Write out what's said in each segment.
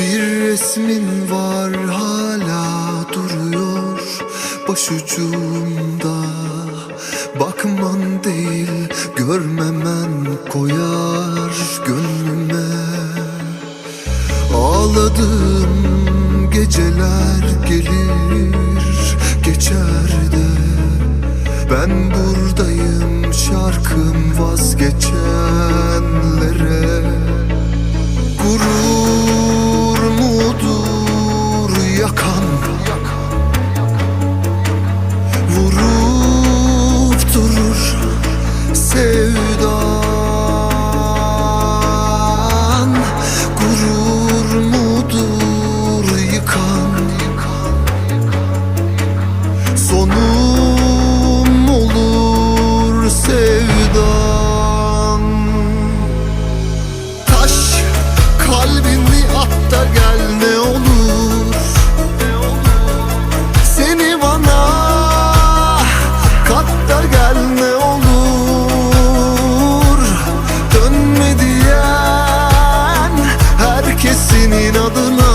Bir resmin var hala duruyor başucumda. Bakman değil görmemen koyar gönlüme. Ağladığım geceler gelir geçer de. Ben buradayım şarkım vazgeçenlere sevdan Taş kalbini at da gel ne olur. Seni bana kat da gel ne olur. Dönme diyen herkesin inadına.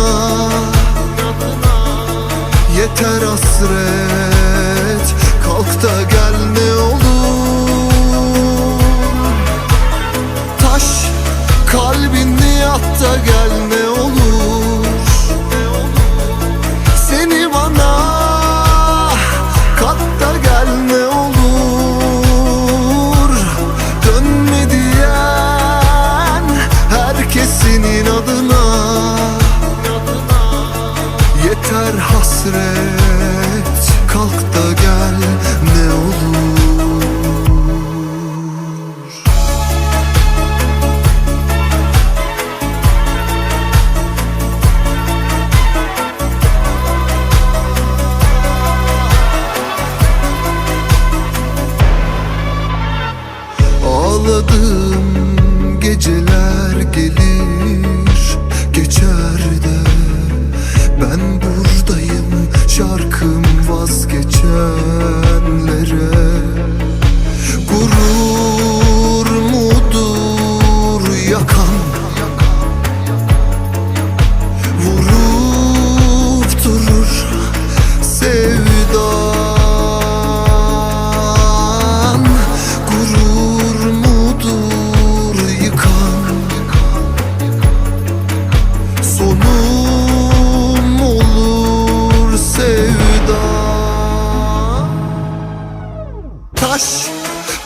Yeter hasret Yeter hasret. Kalk da gel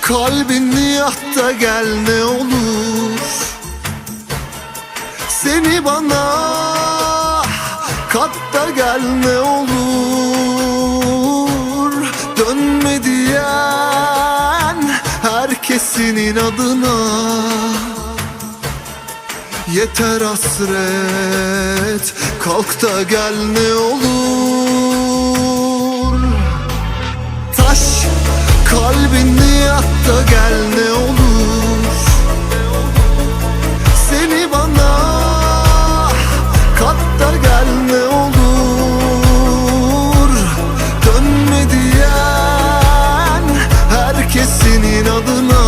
kalbini at da gel ne olur. Seni bana kat da gel ne olur. Dönme diyen herkesin inadına. Yeter hasret kalk da gel ne olur kalbini at da gel ne olur. Seni bana kat gel ne olur. Dönme diyen herkesin inadına.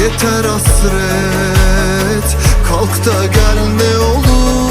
Yeter hasret kalk da gel ne olur